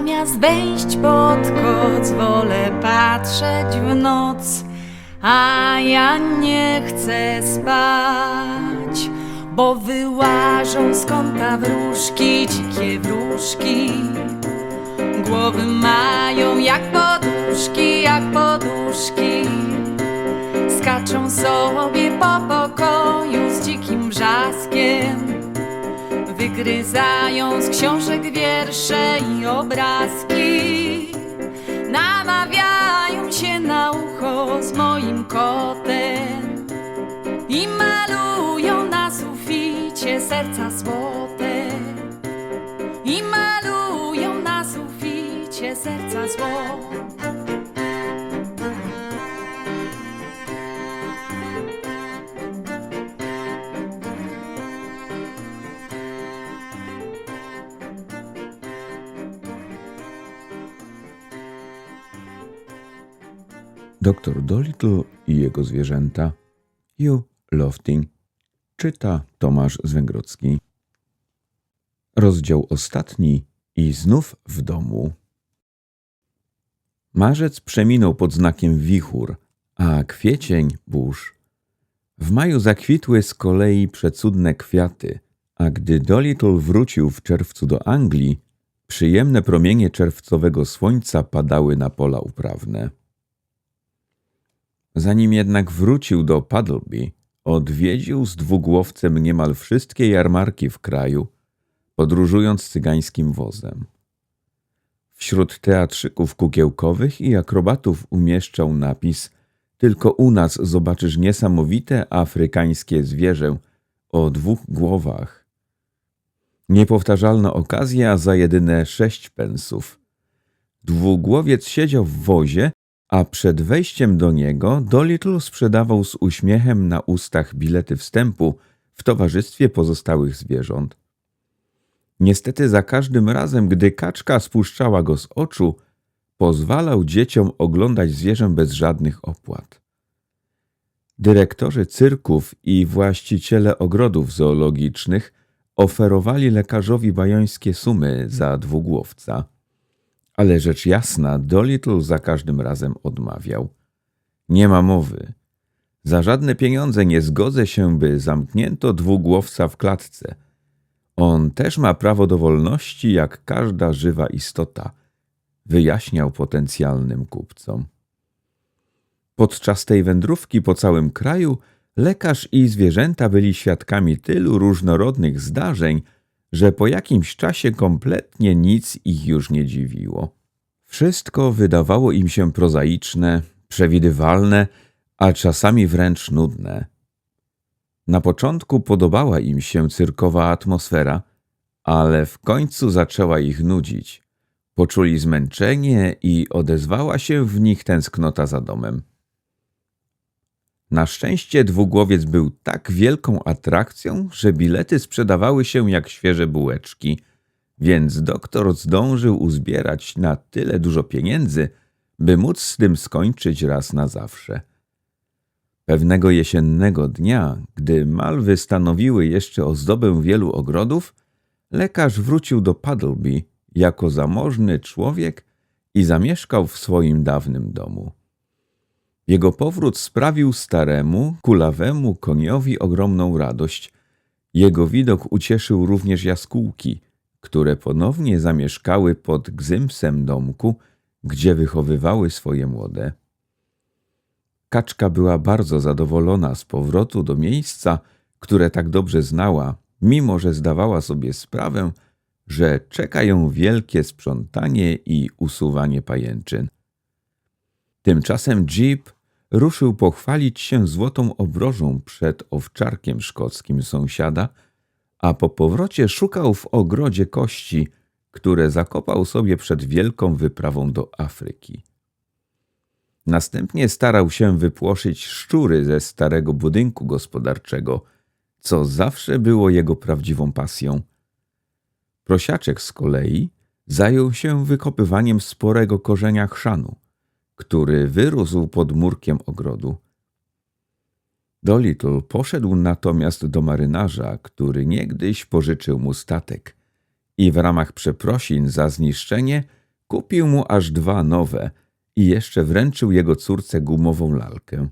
Zamiast wejść pod koc, wolę patrzeć w noc, a ja nie chcę spać, bo wyłażą z kąta wróżki, dzikie wróżki. Głowy mają jak poduszki, jak poduszki. Skaczą sobie po pokoju Wygryzają z książek wiersze i obrazki. Namawiają się na ucho z moim kotem i malują na suficie serca złote. I malują na suficie serca złote. Doktor Dolittle i jego zwierzęta. Hugh Lofting. Czyta Tomasz Zwęgrodzki. Rozdział ostatni i znów w domu. Marzec przeminął pod znakiem wichur, a kwiecień burz. W maju zakwitły z kolei przecudne kwiaty, a gdy Dolittle wrócił w czerwcu do Anglii, przyjemne promienie czerwcowego słońca padały na pola uprawne. Zanim jednak wrócił do Puddleby, odwiedził z dwugłowcem niemal wszystkie jarmarki w kraju, podróżując cygańskim wozem. Wśród teatrzyków kukiełkowych i akrobatów umieszczał napis Tylko u nas zobaczysz niesamowite afrykańskie zwierzę o dwóch głowach. Niepowtarzalna okazja za jedyne sześć pensów. Dwugłowiec siedział w wozie a przed wejściem do niego Dolittle sprzedawał z uśmiechem na ustach bilety wstępu w towarzystwie pozostałych zwierząt. Niestety za każdym razem, gdy kaczka spuszczała go z oczu, pozwalał dzieciom oglądać zwierzę bez żadnych opłat. Dyrektorzy cyrków i właściciele ogrodów zoologicznych oferowali lekarzowi bajońskie sumy za dwugłowca. Ale rzecz jasna, Dolittle za każdym razem odmawiał. Nie ma mowy. Za żadne pieniądze nie zgodzę się, by zamknięto dwugłowca w klatce. On też ma prawo do wolności, jak każda żywa istota, wyjaśniał potencjalnym kupcom. Podczas tej wędrówki po całym kraju lekarz i zwierzęta byli świadkami tylu różnorodnych zdarzeń, że po jakimś czasie kompletnie nic ich już nie dziwiło. Wszystko wydawało im się prozaiczne, przewidywalne, a czasami wręcz nudne. Na początku podobała im się cyrkowa atmosfera, ale w końcu zaczęła ich nudzić. Poczuli zmęczenie i odezwała się w nich tęsknota za domem. Na szczęście dwugłowiec był tak wielką atrakcją, że bilety sprzedawały się jak świeże bułeczki, więc doktor zdążył uzbierać na tyle dużo pieniędzy, by móc z tym skończyć raz na zawsze. Pewnego jesiennego dnia, gdy malwy stanowiły jeszcze ozdobę wielu ogrodów, lekarz wrócił do Puddleby jako zamożny człowiek i zamieszkał w swoim dawnym domu. Jego powrót sprawił staremu, kulawemu koniowi ogromną radość. Jego widok ucieszył również jaskółki, które ponownie zamieszkały pod gzymsem domku, gdzie wychowywały swoje młode. Kaczka była bardzo zadowolona z powrotu do miejsca, które tak dobrze znała, mimo że zdawała sobie sprawę, że czeka ją wielkie sprzątanie i usuwanie pajęczyn. Tymczasem Jeep ruszył pochwalić się złotą obrożą przed owczarkiem szkockim sąsiada, a po powrocie szukał w ogrodzie kości, które zakopał sobie przed wielką wyprawą do Afryki. Następnie starał się wypłoszyć szczury ze starego budynku gospodarczego, co zawsze było jego prawdziwą pasją. Prosiaczek z kolei zajął się wykopywaniem sporego korzenia chrzanu, który wyrósł pod murkiem ogrodu. Dolittle poszedł natomiast do marynarza, który niegdyś pożyczył mu statek i w ramach przeprosin za zniszczenie kupił mu aż dwa nowe i jeszcze wręczył jego córce gumową lalkę.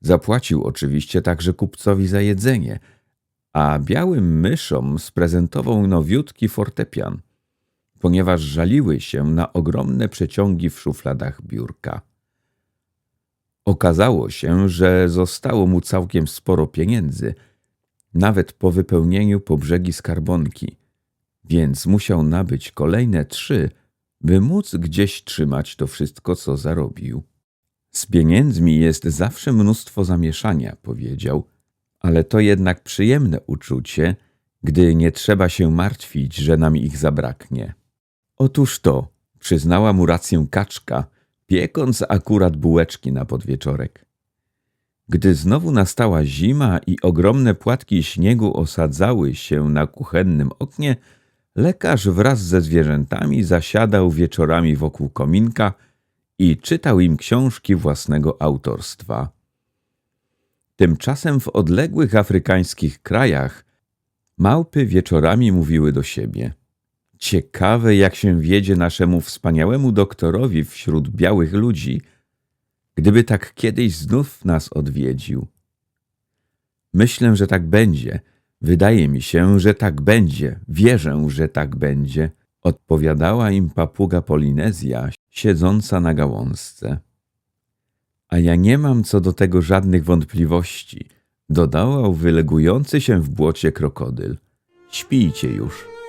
Zapłacił oczywiście także kupcowi za jedzenie, a białym myszom sprezentował nowiutki fortepian, ponieważ żaliły się na ogromne przeciągi w szufladach biurka. Okazało się, że zostało mu całkiem sporo pieniędzy, nawet po wypełnieniu po brzegi skarbonki, więc musiał nabyć kolejne trzy, by móc gdzieś trzymać to wszystko, co zarobił. Z pieniędzmi jest zawsze mnóstwo zamieszania, powiedział, ale to jednak przyjemne uczucie, gdy nie trzeba się martwić, że nam ich zabraknie. Otóż to, przyznała mu rację kaczka, piekąc akurat bułeczki na podwieczorek. Gdy znowu nastała zima i ogromne płatki śniegu osadzały się na kuchennym oknie, lekarz wraz ze zwierzętami zasiadał wieczorami wokół kominka i czytał im książki własnego autorstwa. Tymczasem w odległych afrykańskich krajach małpy wieczorami mówiły do siebie. Ciekawe, jak się wiedzie naszemu wspaniałemu doktorowi wśród białych ludzi, gdyby tak kiedyś znów nas odwiedził. Myślę, że tak będzie. Wydaje mi się, że tak będzie. Wierzę, że tak będzie. Odpowiadała im papuga Polinezja, siedząca na gałązce. A ja nie mam co do tego żadnych wątpliwości, dodał wylegujący się w błocie krokodyl. Śpijcie już.